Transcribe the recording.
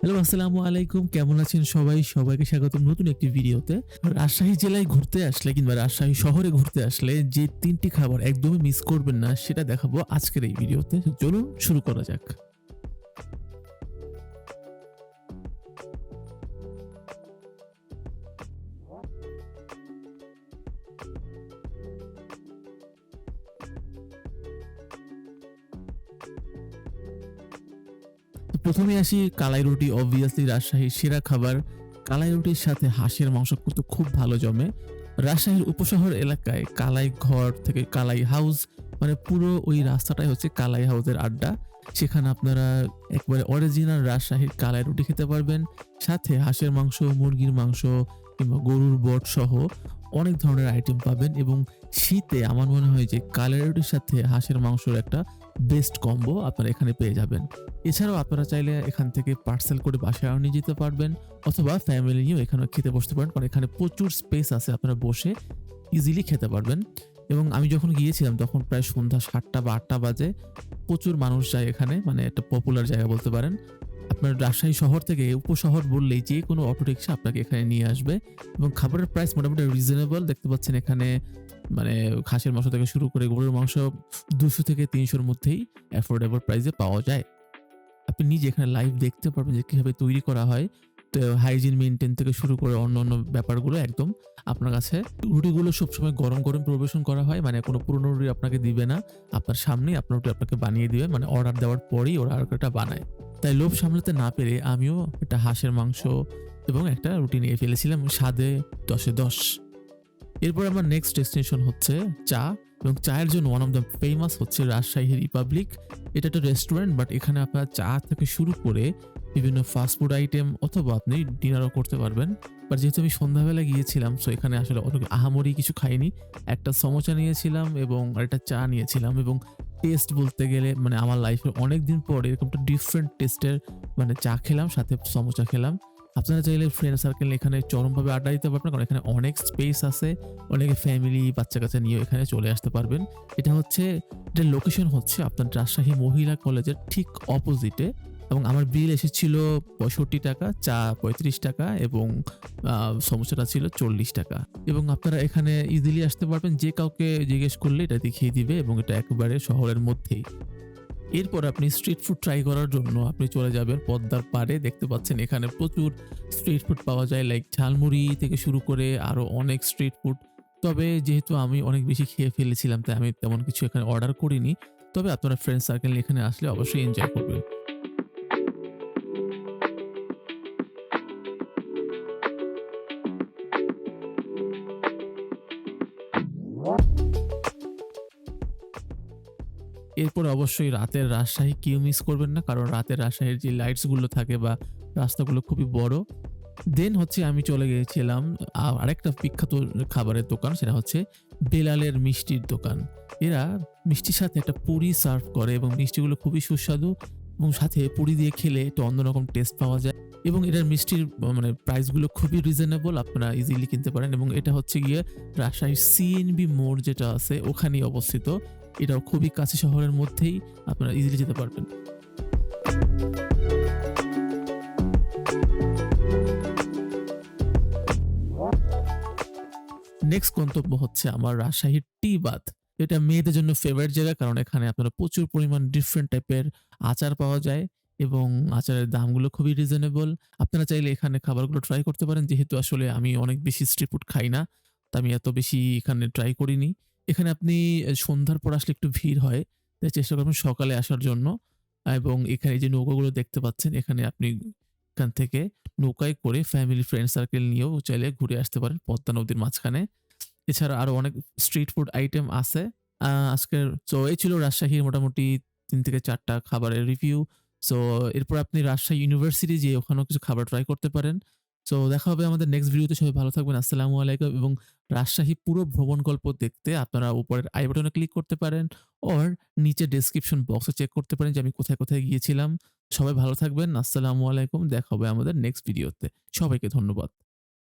Hello, আসসালামু আলাইকুম। কেমন আছেন সবাই? সবাইকে স্বাগত নতুন একটি ভিডিওতে। রাজশাহী জেলায় ঘুরতে আসলে কিংবা রাজশাহী শহরে ঘুরতে আসলে যে তিনটি খাবার একদমই মিস করবেন না, সেটা দেখাবো আজকের এই ভিডিওতে। চলুন শুরু করা যাক। তো প্রথমে আসি কালাই রুটি অবভিয়াসলি রাজশাহীর সেরা খাবার। কালাই রুটির সাথে হাঁসের মাংস কিন্তু খুব ভালো জমে। রাজশাহীর উপশহর এলাকায় কালাই ঘর থেকে কালাই হাউস মানে পুরো ওই রাস্তাটাই হচ্ছে কালাই হাউসের আড্ডা। সেখানে আপনারা একবারে অরিজিনাল রাজশাহীর কালাই রুটি খেতে পারবেন। সাথে হাঁসের মাংস, মুরগির মাংস কিংবা গরুর বট সহ অনেক ধরনের আইটেম পাবেন এবং শীতে আমার মনে হয় যে কালাই রুটির সাথে হাঁসের মাংসর একটা বেস্ট কম্বো আপনারা এখানে পেয়ে যাবেন। এছাড়াও আপনারা চাইলে এখান থেকে পার্সেল করে বাসায়ও নিয়ে যেতে পারবেন অথবা ফ্যামিলি নিয়েও এখানে খেতে বসতে পারেন কারণ এখানে প্রচুর স্পেস আছে, আপনারা বসে ইজিলি খেতে পারবেন। এবং আমি যখন গিয়েছিলাম তখন প্রায় সন্ধ্যা সাতটা বা আটটা বাজে প্রচুর মানুষ যায় এখানে মানে একটা পপুলার জায়গা বলতে পারেন। আপনার রাজশাহী শহর থেকে উপশহর বললেই যে কোনো অটো রিক্সা আপনাকে এখানে নিয়ে আসবে। এবং খাবারের প্রাইস মোটামুটি রিজনেবল দেখতে পাচ্ছেন এখানে মানে খাসির মাংস থেকে শুরু করে গরুর মাংস দুশো থেকে তিনশোর মধ্যেই অ্যাফোর্ডেবল প্রাইসে পাওয়া যায়। আপনি নিজে এখানে লাইভ দেখতে পারবেন যে কীভাবে তৈরি করা হয়। তো হাইজিন মেনটেন থেকে শুরু করে অন্য অন্য ব্যাপারগুলো একদম আপনার কাছে রুটিগুলো সবসময় গরম গরম পরিবেশন করা হয় মানে কোনো পুরনো রুটি আপনাকে দিবে না। আপনার সামনেই আপনার রুটি আপনাকে বানিয়ে দিবে মানে অর্ডার দেওয়ার পরেই ওরা আর একটা বানায়। তাই লোভ সামলাতে না পেরে আমিও একটা হাঁসের মাংস এবং একটা রুটি নিয়ে ফেলেছিলাম, স্বাদে দশে দশ। এরপর আমার নেক্সট ডেস্টিনেশন হচ্ছে চা, এবং চায়ের জন্য ওয়ান অফ দ্য ফেমাস হচ্ছে রাজশাহী রিপাবলিক এটা একটা রেস্টুরেন্ট বাট এখানে আপনার চা থেকে শুরু করে বিভিন্ন ফাস্টফুড আইটেম অথবা আপনি ডিনারও করতে পারবেন। বাট যেহেতু আমি সন্ধ্যাবেলা গিয়েছিলাম সো এখানে আসলে অনেক আহামরি কিছু খাইনি। একটা সমোচা নিয়েছিলাম এবং একটা চা নিয়েছিলাম, এবং টেস্ট বলতে গেলে মানে আমার লাইফে অনেক দিন পর এরকম একটা ডিফারেন্ট টেস্টের মানে চা খেলাম, সাথে সমোচা খেলাম। আপনারা চাইলে ফ্রেন্ড সার্কেল এখানে চরমভাবে আড্ডা দিতে পারবেন, কারণ এখানে অনেক স্পেস আছে। অনেকে ফ্যামিলি বাচ্চা কাচ্চা নিয়ে এখানে চলে আসতে পারবেন। এটা হচ্ছে এটার লোকেশন হচ্ছে আপনার রাজশাহী মহিলা কলেজের ঠিক অপোজিটে এবং আমার বিল এসেছিল পঁয়ষট্টি টাকা, চা পঁয়ত্রিশ টাকা এবং সমস্যাটা ছিল চল্লিশ টাকা। এবং আপনারা এখানে ইজিলি আসতে পারবেন, যে কাউকে জিজ্ঞেস করলে এটা দেখিয়ে দিবে এবং এটা একেবারে শহরের মধ্যেই। এরপর আপনি স্ট্রিট ফুড ট্রাই করার জন্য আপনি চলে যাবেন পদ্মার পারে দেখতে পাচ্ছেন এখানে প্রচুর স্ট্রিট ফুড পাওয়া যায় লাইক ঝালমুড়ি থেকে শুরু করে আরও অনেক স্ট্রিট ফুড তবে যেহেতু আমি অনেক বেশি খেয়ে ফেলেছিলাম, তাই আমি তেমন কিছু এখানে অর্ডার করিনি। তবে আপনারা ফ্রেন্ড সার্কেল এখানে আসলে অবশ্যই এনজয় করবেন। এরপর অবশ্যই রাতের রাজশাহী কেউ মিস করবেন না, কারণ রাতের রাজশাহীর যে লাইটসগুলো থাকে বা রাস্তাগুলো খুবই বড়। দেন হচ্ছে আমি চলে গিয়েছিলাম আরেকটা বিখ্যাত খাবারের দোকান, সেটা হচ্ছে বেলালের মিষ্টির দোকান। এরা মিষ্টির সাথে একটা পুরি সার্ভ করে এবং মিষ্টিগুলো খুবই সুস্বাদু এবং সাথে পুরি দিয়ে খেলে একটা অন্যরকম টেস্ট পাওয়া যায় এবং এটার মিষ্টির মানে প্রাইসগুলো খুবই রিজনেবল আপনারা ইজিলি কিনতে পারেন এবং এটা হচ্ছে গিয়ে রাজশাহীর সিএনবি মোড় যেটা আছে, ওখানেই অবস্থিত। এটাও খুবই কাছে শহরের মধ্যেই আপনারা ইজিলি যেতে পারবেন। নেক্সট গন্তব্য হচ্ছে আমার রাজশাহীর টি বাদ এটা মেয়েদের জন্য ফেভারিট জায়গা কারণ এখানে আপনারা প্রচুর পরিমাণ ডিফারেন্ট টাইপের আচার পাওয়া যায় এবং আচারের দামগুলো খুবই রিজনেবল আপনারা চাইলে এখানে খাবারগুলো ট্রাই করতে পারেন, যেহেতু আসলে আমি অনেক বেশি স্ট্রিট ফুড খাই না, তা আমি এত বেশি এখানে ট্রাই করিনি। এখানে আপনি সন্ধ্যার পর আসলে একটু ভিড় হয়, তাই চেষ্টা করবেন সকালে আসার জন্য। এবং এখানে যে নৌকাগুলো দেখতে পাচ্ছেন, এখানে আপনি এখান থেকে নৌকায় করে ফ্যামিলি ফ্রেন্ড সার্কেল নিয়েও চাইলে ঘুরে আসতে পারেন পদ্মা নদীর মাঝখানে। এছাড়া আরও অনেক স্ট্রিট ফুড আইটেম আছে। আজকের তো এই ছিল রাজশাহীর মোটামুটি তিন থেকে চারটা খাবারের রিভিউ সো এরপর আপনি রাজশাহী ইউনিভার্সিটি যে ওখানেও কিছু খাবার ট্রাই করতে পারেন। সো দেখা হবে আমাদের নেক্সট ভিডিওতে সবাই ভালো থাকবেন। আসসালামু আলাইকুম। এবং রাজশাহী পুরো ভ্রমণ গল্প দেখতে আপনারা উপরের আই বাটনে ক্লিক করতে পারেন অর নিচে ডেসক্রিপশন বক্সে চেক করতে পারেন যে আমি কোথায় কোথায় গিয়েছিলাম। সবাই ভালো থাকবেন। আসসালামু আলাইকুম। দেখা হবে আমাদের নেক্সট ভিডিওতে সবাইকে ধন্যবাদ।